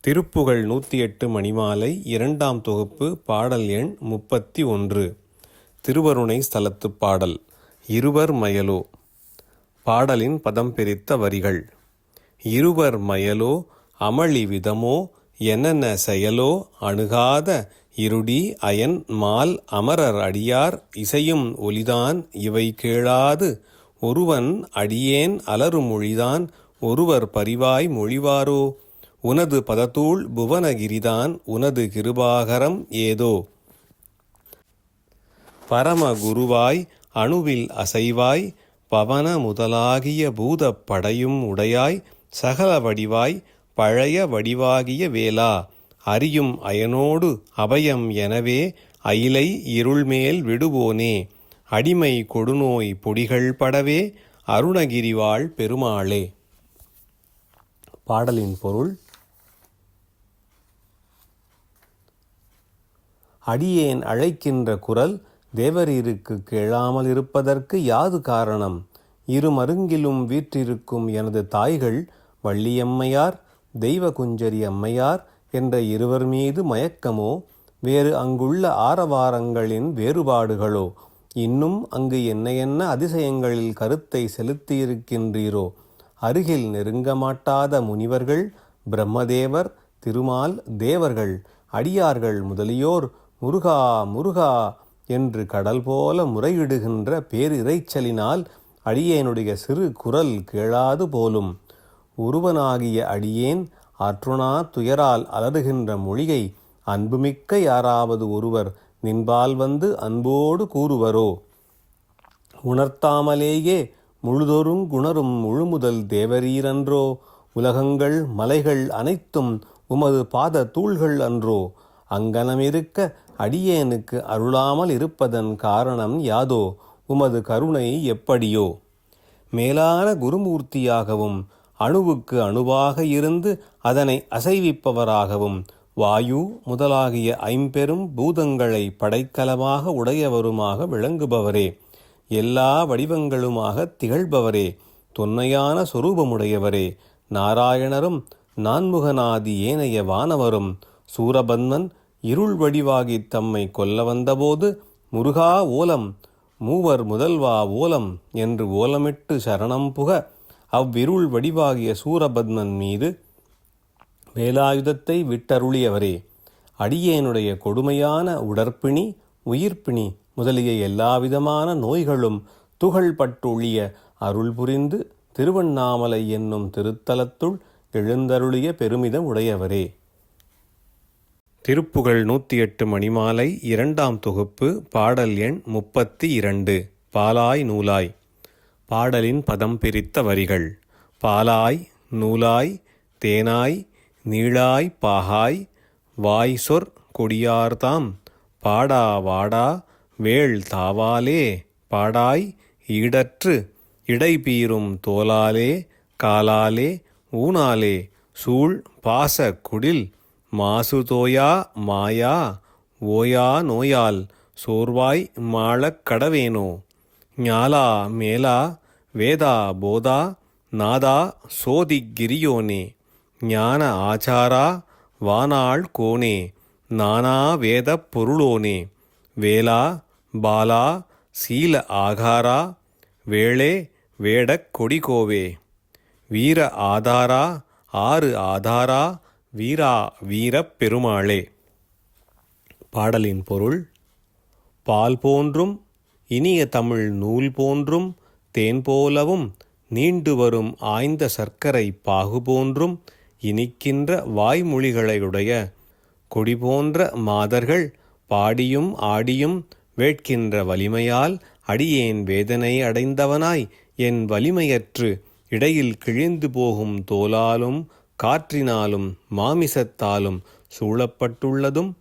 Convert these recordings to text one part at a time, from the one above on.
திருப்புகழ் நூற்றி எட்டு மணிமாலை இரண்டாம் தொகுப்பு பாடல் எண் முப்பத்தி ஒன்று. திருவருணை ஸ்தலத்துப் பாடல் இருவர் மயலோ. பாடலின் பதம் பிரித்த வரிகள் இருவர் மயலோ அமளி விதமோ என்னென்ன செயலோ அணுகாத இருடி அயன் மால் அமரர் அடியார் இசையும் ஒலிதான் இவை கேளாது. ஒருவன் அடியேன் அலறு மொழிதான் ஒருவர் பரிவாய் மொழிவாரோ. உனது பதத்தூள் புவனகிரிதான் உனது கிருபாகரம் ஏதோ. பரம குருவாய் அணுவில் அசைவாய் பவன முதலாகிய பூதப் படையும் உடையாய் சகல வடிவாய் பழைய வடிவாகிய வேளா. அறியும் அயனோடு அபயம் எனவே அயிலை இருள்மேல் விடுவோனே. அடிமை கொடுநோய் பொடிகள் படவே அருணகிரிவாள் பெருமாளே. பாடலின் பொருள் அடியேன் அழைக்கின்ற குரல் தேவரீருக்கு கேளாமல் இருப்பதற்கு யாது காரணம்? இருமருங்கிலும் வீற்றிருக்கும் எனது தாய்கள் வள்ளியம்மையார் தெய்வ குஞ்சரி அம்மையார் என்ற இருவர் மீது மயக்கமோ? வேறு அங்குள்ள ஆரவாரங்களின் வேறுபாடுகளோ? இன்னும் அங்கு என்ன என்ன அதிசயங்களில் கருத்தை செலுத்தியிருக்கின்றீரோ? அருகில் நெருங்க மாட்டாத முனிவர்கள் பிரம்மதேவர் திருமால் தேவர்கள் அடியார்கள் முதலியோர் முருகா முருகா என்று கடல் போல முறையிடுகின்ற பேரிரைச்சலினால் அடியேனுடைய சிறு குரல் கேளாது போலும். உருவனாகிய அடியேன் அற்றுணா துயரால் அலறுகின்ற மொழியை அன்புமிக்க யாராவது ஒருவர் நின்பால் வந்து அன்போடு கூறுவரோ? உணர்த்தாமலேயே முழுதொருங் குணரும் முழுமுதல் தேவரீரன்றோ? உலகங்கள் மலைகள் அனைத்தும் உமது பாத தூள்கள் அன்றோ? அங்கனமிருக்க அடியேனுக்கு அருளாமல் இருப்பதன் காரணம் யாதோ? உமது கருணை எப்படியோ? மேலான குருமூர்த்தியாகவும் அணுவுக்கு அணுவாக இருந்து அதனை அசைவிப்பவராகவும் வாயு முதலாகிய ஐம்பெரும் பூதங்களை படைக்கலமாக உடையவருமாக விளங்குபவரே. எல்லா வடிவங்களுமாக திகழ்பவரே. தொன்மையான சொரூபமுடையவரே. நாராயணரும் நான்முகநாதி ஏனைய வானவரும் சூரபன்மன் இருள் வடிவாகித் தம்மை கொல்ல வந்தபோது முருகா ஓலம் மூவர் முதல்வா ஓலம் என்று ஓலமிட்டு சரணம் புக அவ்விருள் வடிவாகிய சூரபத்மன் மீது வேலாயுதத்தை விட்டருளியவரே அடியேனுடைய கொடுமையான உடற்பிணி உயிர்ப்பிணி முதலிய எல்லாவிதமான நோய்களும் துகள் பட்டுழிய அருள் புரிந்து திருவண்ணாமலை என்னும் திருத்தலத்துள் எழுந்தருளிய பெருமிதம் உடையவரே. திருப்புகழ் நூற்றி எட்டு மணிமாலை இரண்டாம் தொகுப்பு பாடல் எண் முப்பத்தி இரண்டு பாலாய் நூலாய். பாடலின் பதம் பிரித்த வரிகள் பாலாய் நூலாய் தேனாய் நீளாய் பாகாய் வாய் சொற் கொடியார்தாம் பாடா வாடா வேள் தாவாலே பாடாய் ஈடற்று இடைபீரும் தோலாலே காலாலே ஊனாலே சூழ் பாச குடில் மாசுதோயா மாயா ஓயா நோயால் சோர்வாய் மாளக் கடவேனோ. ஞாலா மேலா வேதா போதா நாதா சோதிகிரியோனே ஞான ஆச்சாரா வானாள் கோனே. நானா வேத பொருளோனே. வேலா பாலா சீல ஆகாரா வேளே வேடக் கொடிகோவே. வீர ஆதாரா ஆறு ஆதாரா வீரா வீரப் பெருமாளே. பாடலின் பொருள் பால் போன்றும் இனிய தமிழ் நூல் போன்றும் தேன் போலவும் நீண்டு வரும் ஆய்ந்த சர்க்கரை பாகு போன்றும் இனிக்கின்ற வாய்மொழிகளையுடைய கொடி போன்ற மாதர்கள் பாடியும் ஆடியும் வேட்கின்ற வலிமையால் அடியேன் வேதனை அடைந்தவனாய் என் வலிமையற்று இடையில் கிழிந்து போகும் தோலாலும் காற்றினாலும் மாமிசத்தாலும் சூழப்பட்டுள்ளதும்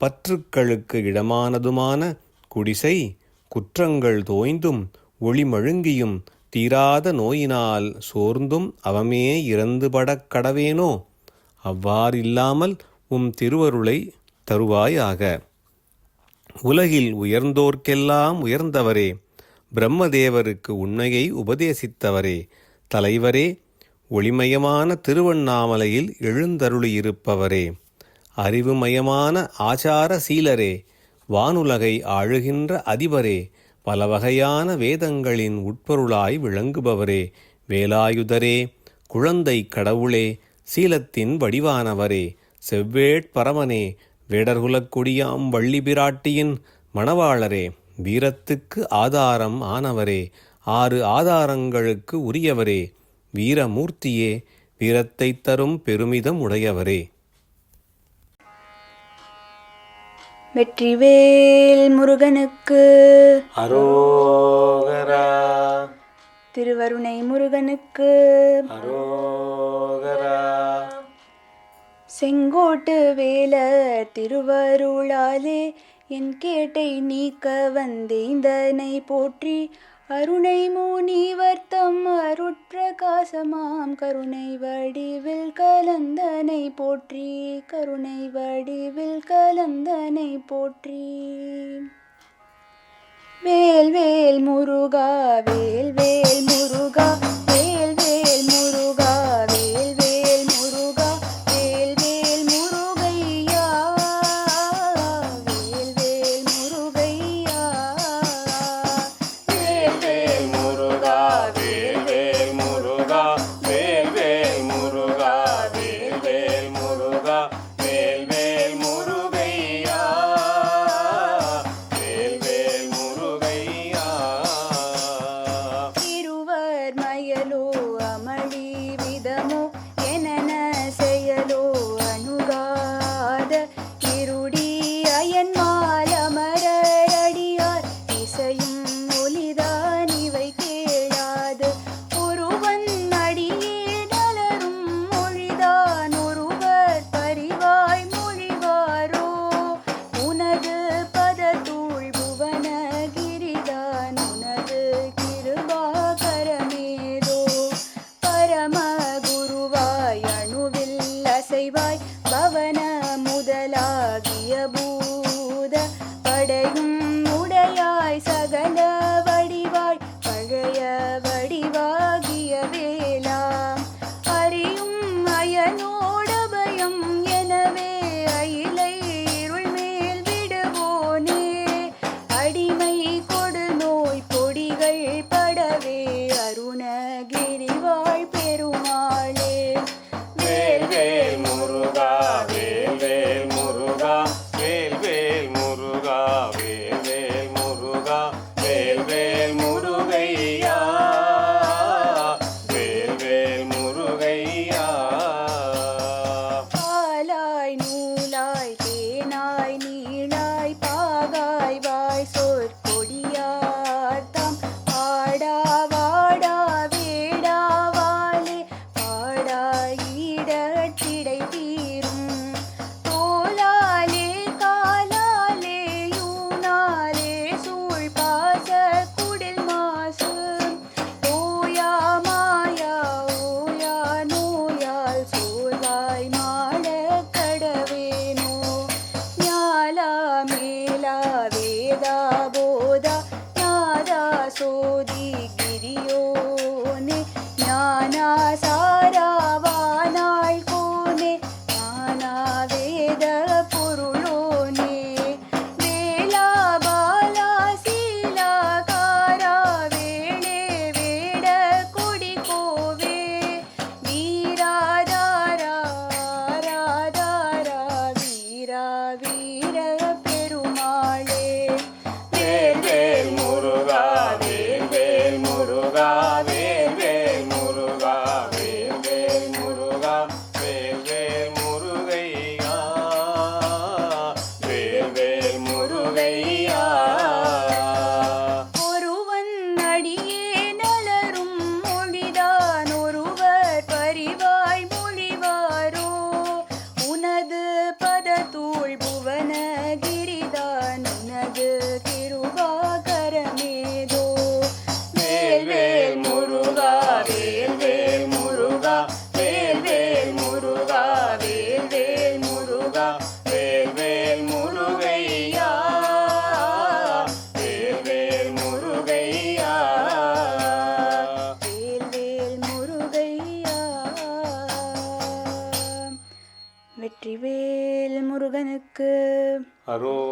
பற்றுக்களுக்கு இடமானதுமான குடிசை குற்றங்கள் தோய்ந்தும் ஒளிமழுங்கியும் தீராத நோயினால் சோர்ந்தும் அவமே இறந்துபடக் கடவேனோ? அவ்வாறில்லாமல் உம் திருவருளை தருவாயாக. உலகில் உயர்ந்தோர்க்கெல்லாம் உயர்ந்தவரே பிரம்மதேவருக்கு உண்மையை உபதேசித்தவரே தலைவரே ஒளிமயமான திருவண்ணாமலையில் எழுந்தருளியிருப்பவரே அறிவுமயமான ஆச்சார சீலரே வானுலகை ஆழுகின்ற அதிபரே பல வகையான வேதங்களின் உட்பொருளாய் விளங்குபவரே வேலாயுதரே குழந்தை கடவுளே சீலத்தின் வடிவானவரே செவ்வேட் பரமனே வேடர்குலக் கொடியாம் வள்ளி பிராட்டியின் மணவாளரே வீரத்துக்கு ஆதாரம் ஆனவரே ஆறு ஆதாரங்களுக்கு உரியவரே வீரமூர்த்தியே வீரத்தைத் தரும் பெருமிதம் உடையவரே. வெற்றிவேல் முருகனுக்கு அரோகரா. திருவருணை முருகனுக்கு அரோகரா. செங்கோட்டு வேல திருவருளாலே என் கேட்டை நீக்க வந்தேந்தனை போற்றி அருணை முனிவர்த்தம் அருட்பிரகாசமாம். கருணை வடிவில் கலந்தனை போற்றி. கருணை வடிவில் கலந்தனை போற்றி. வேல் வேல் முருகா வேல் வேல் முருகா வேல் வேல் முருகா விடட்டும் வெற்றிவேல் முருகனுக்கு அரோகரா